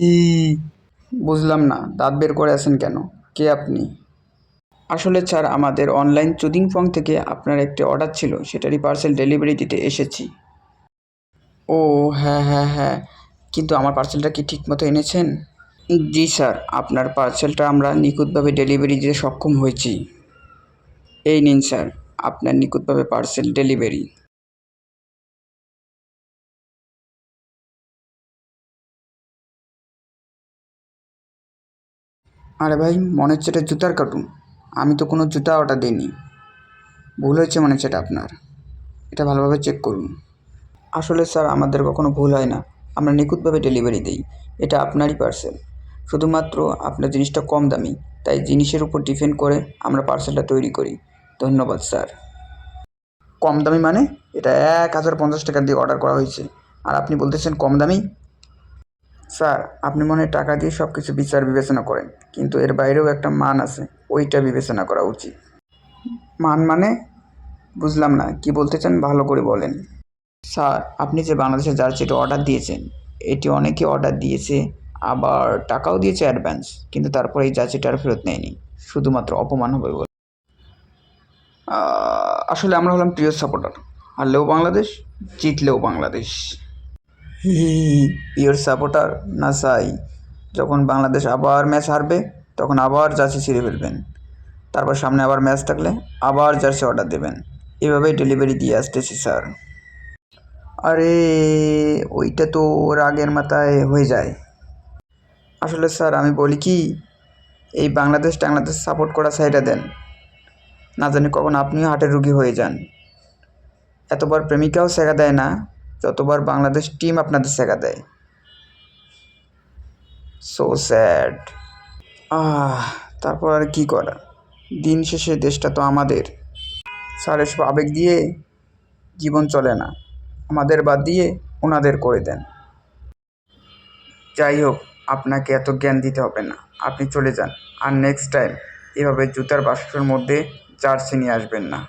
ই, বুঝলাম না। দাঁত বের করে আছেন কেন? কে আপনি? আসলে স্যার, আমাদের অনলাইন চুদিং ফং থেকে আপনার একটি অর্ডার ছিল, সেটারই পার্সেল ডেলিভারি দিতে এসেছি। ও হ্যাঁ হ্যাঁ হ্যাঁ। কিন্তু আমার পার্সেলটা কি ঠিকমতো এনেছেন? জি, স্যার, আপনার পার্সেলটা আমরা নিখুঁতভাবে ডেলিভারি দিতে সক্ষম হয়েছি। এই নিন, স্যার, আপনার নিখুঁতভাবে পার্সেল ডেলিভারি। আরে ভাই, মনে হচ্ছে এটা জুতার কার্টুন আমি তো কোনো জুতা অর্ডার দিইনি। ভুল হয়েছে মনে হচ্ছে এটা আপনার। এটা ভালোভাবে চেক করুন। আসলে স্যার আমাদের কখনো ভুল হয় না। আমরা নিখুঁতভাবে ডেলিভারি দিই। এটা আপনারই পার্সেল শুধুমাত্র আপনার জিনিসটা কম দামি। তাই জিনিসের উপর ডিপেন্ড করে আমরা পার্সেলটা তৈরি করি। ধন্যবাদ স্যার কম দামি মানে? এটা এক হাজার পঞ্চাশ টাকা দিয়ে অর্ডার করা হয়েছে। আর আপনি বলতেছেন কম দামি? স্যার, আপনি মনে টাকা দিয়ে সব কিছু বিচার বিবেচনা করেন, কিন্তু এর বাইরেও একটা মান আছে, ওইটা বিবেচনা করা উচিত। মান মানে? বুঝলাম না, কি বলতে চান ভালো করে বলেন। স্যার, আপনি যে বাংলাদেশের জার্সিটা অর্ডার দিয়েছেন, এটি অনেকে অর্ডার দিয়েছে, আবার টাকাও দিয়েছে অ্যাডভান্স কিন্তু তারপরে এই জার্সিটা আর ফেরত নেয়নি, শুধুমাত্র অপমান হবে বলে। আসলে আমরা হলাম প্রিয় সাপোর্টার হারলেও বাংলাদেশ, জিতলেও বাংলাদেশ। পিওর সাপোর্টার না সাই যখন বাংলাদেশ আবার ম্যাচ হারবে, তখন আবার জার্সি ছিঁড়ে ফেলবেন। তারপর সামনে আবার ম্যাচ থাকলে আবার জার্সি অর্ডার দেবেন। এভাবেই ডেলিভারি দিয়ে আসতেছি স্যার আরে, ওইটা তো রাগের মাথায় হয়ে যায়। আসলে স্যার আমি বলি কি, এই বাংলাদেশ টাংলাদেশ সাপোর্ট করা সাইডে দেন। না জানি কখন আপনিও হার্টের রুগী হয়ে যান। এতবার প্রেমিকাও সেগা দেয় না। যতবার বাংলাদেশ টিম আপনাদের সেগা দেয়। সো স্যাড আহ, তারপর আর কি করা দিন শেষে দেশটা তো আমাদের। স্যার এসব আবেগ দিয়ে জীবন চলে না। আমাদের বাদ দিয়ে ওনাদের করে দেন। যাই হোক, আপনাকে এত জ্ঞান দিতে হবে না। আপনি চলে যান। আর নেক্সট টাইম এভাবে জুতার বাক্সের মধ্যে জার্সি নিয়ে আসবেন না।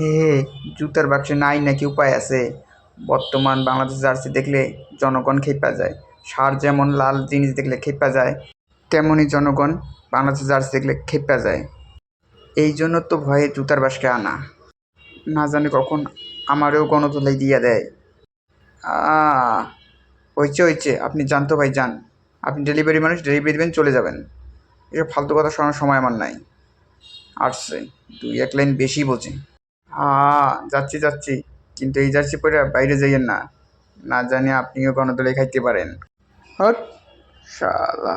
হে হে, জুতার বাক্সে নাই নাকি উপায় আছে? বর্তমান বাংলাদেশ জার্সি দেখলে জনগণ খেপা যায়। সার যেমন লাল জিনিস দেখলে খেপা যায় তেমনই জনগণ বাংলাদেশ জার্সি দেখলে খেপা যায়। এই জন্য তো ভয়ে জুতার বাসকে আনা। না জানি কখন আমারও গণতলাই দিয়ে দেয়। হয়েছে হয়েছে আপনি জানতো ভাই, যান। আপনি ডেলিভারি মানুষ ডেলিভারি দেবেন চলে যাবেন। এসব ফালতু কথা শোনার সময় আমার নাই। আসছে। দুই এক লাইন বেশি বোঝে। হ্যাঁ যাচ্ছি যাচ্ছি। কিন্তু এই জার্সি পরে বাইরে যাইয়েন না। না জানি আপনিও গণদলে খাইতে পারেন। হট শালা।